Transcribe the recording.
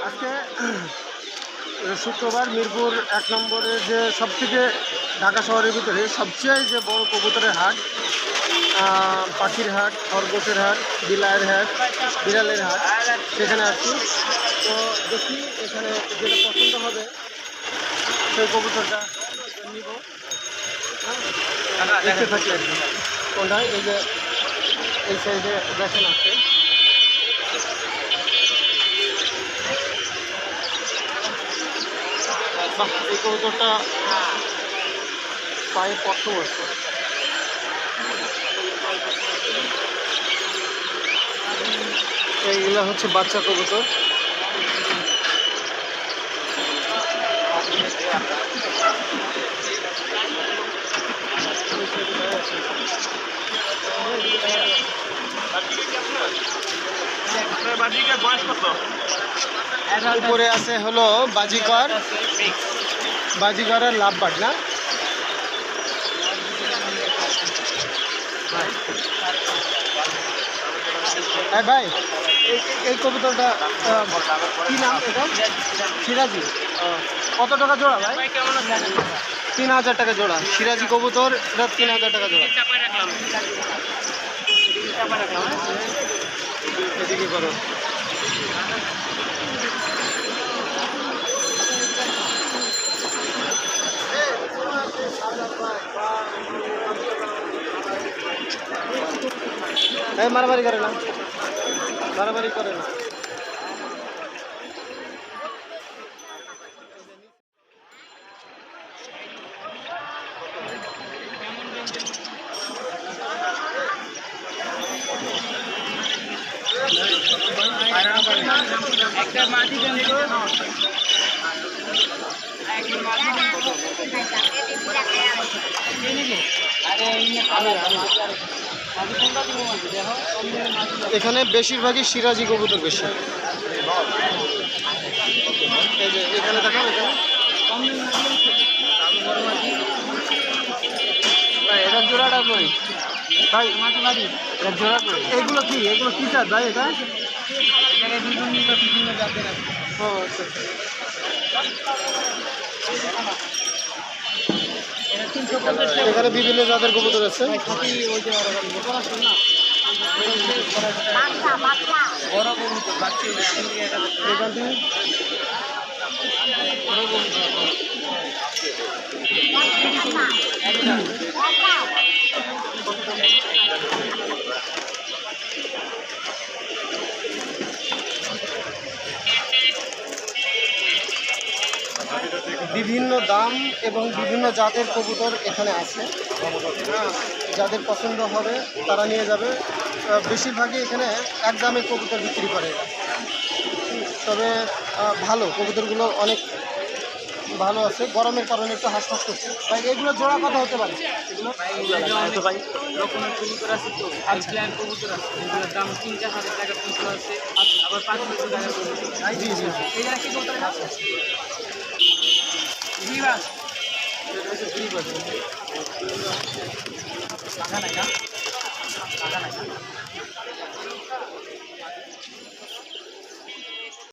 আজকে শুক্রবার মিরপুর এক নম্বরে যে সবথেকে ঢাকা শহরের ভিতরে সবচেয়ে যে বড় কবুতরের হাট পাখির হাট খরগোশের হাট বিলায়ের হাট বিড়ালের হাট সেখানে আসছি তো দেখি এখানে যেটা পছন্দ হবে সেই কবুতরটা নিব। হ্যাঁ, দেখতে থাকি আর কি। কোনটা এই যে এই সাইডে দেখেন আছে বাহ এই কবুতরটা পায়ে পক্ষ বসছে এইগুলা হচ্ছে বাচ্চা কবুতর। বাজিকার বয়স কত? উপরে আছে হলো বাজিকর। বাজিকরের লাভ বাট না? হ্যাঁ ভাই, এই- কবুতরটা কি নাম সিরাজি। কত টাকা জোড়া ভাই? তিন হাজার টাকা জোড়া। সিরাজি কবুতর, এটা তিন হাজার টাকা জোড়া। করো। মারামারি করে না। মারামারি করে না। একটা মাটি তো এখানে বেশিরভাগই সিরাজি কবুতর বেশি। এখানে দেখাও এখানে। জোড়াটা কই? ভাই মাটি মাটি এটা জোড়া কই? এগুলো কি? এগুলো কি চার ভাই এটা? ও আচ্ছা আচ্ছা। এটা তিনশো পঞ্চাশ এখানে বিভিন্ন জাতের কবুতর আছে। এখান থেকে। বিভিন্ন দাম এবং বিভিন্ন জাতের কবুতর এখানে আছে। যাদের পছন্দ হবে তারা নিয়ে যাবে। বেশিরভাগই এখানে এক দামে কবুতর বিক্রি করে। তবে ভালো, কবুতরগুলো অনেক ভালো আছে। গরমের কারণে একটু হাঁসফাঁস করছে। ভাই, এগুলো জোড়া কথা হতে পারে। জি এই জায়গা